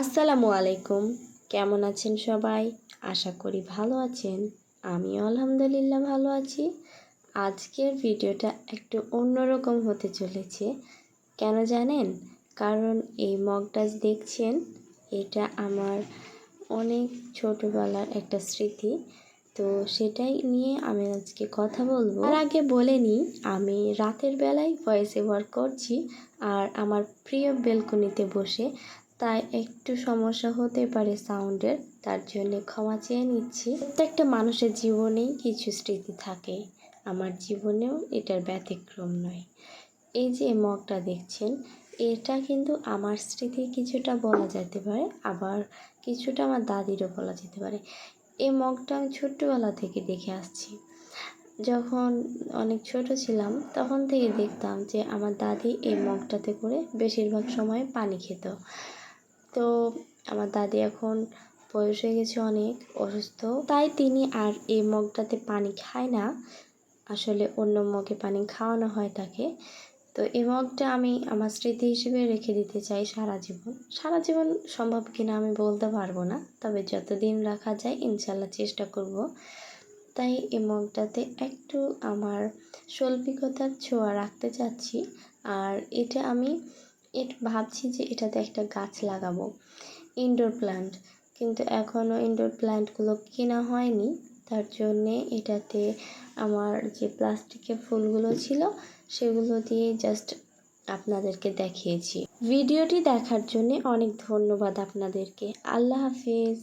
আসসালামু আলাইকুম। কেমন আছেন সবাই? আশা করি ভালো আছেন। আমিও আলহামদুলিল্লাহ ভালো আছি। আজকের ভিডিওটা একটু অন্যরকম হতে চলেছে। কেন জানেন? কারণ এই মগটা দেখছেন, এটা আমার অনেক ছোটোবেলার একটা স্মৃতি। তো সেটাই নিয়ে আমি আজকে কথা বলব। আর আগে বলে নিই, আমি রাতের বেলায় ভয়েস ওভার করছি আর আমার প্রিয় বেলকনিতে বসে তাই একটু সমস্যা হতে পারে সাউন্ডের, তার জন্য ক্ষমা চেয়ে নিচ্ছি। প্রত্যেকটা মানুষের জীবনেই কিছু স্মৃতি থাকে। আমার জীবনেও এটার ব্যতিক্রম নয়। এই যে মগটা দেখছেন, এটা কিন্তু আমার স্মৃতি কিছুটা বলা যেতে পারে, আবার কিছুটা আমার দাদিরও বলা যেতে পারে। এই মগটা আমি ছোট্টবেলা থেকে দেখে আসছি। যখন অনেক ছোট ছিলাম, তখন থেকে দেখতাম যে আমার দাদি এই মগটাতে করে বেশিরভাগ সময় পানি খেত। তো আমার দাদি এখন বয়স হয়ে গেছে অনেক, অসুস্থ। তাই তিনি আর এই মগটাতে পানি খায় না। আসলে অন্য মগে পানি খাওয়ানো হয় তাকে। তো এই মগটা আমি আমার স্মৃতি হিসেবে রেখে দিতে চাই সারা জীবন। সারা জীবন সম্ভব কিনা আমি বলতে পারব না, তবে যতদিন রাখা যায় ইনশাল্লাহ চেষ্টা করব। তাই এই মগটাতে একটু আমার শৈল্পিকতার ছোঁয়া রাখতে চাচ্ছি। আর এটা আমি এটা ভাবছি যে এটাতে একটা গাছ লাগাবো। ইনডোর প্ল্যান্ট কিন্তু এখনও ইনডোর প্ল্যান্টগুলো কেনা হয়নি। তার জন্যে এটাতে আমার যে প্লাস্টিকের ফুলগুলো ছিল, সেগুলো দিয়ে জাস্ট আপনাদেরকে দেখিয়েছি। ভিডিওটি দেখার জন্যে অনেক ধন্যবাদ আপনাদেরকে। আল্লাহ হাফিজ।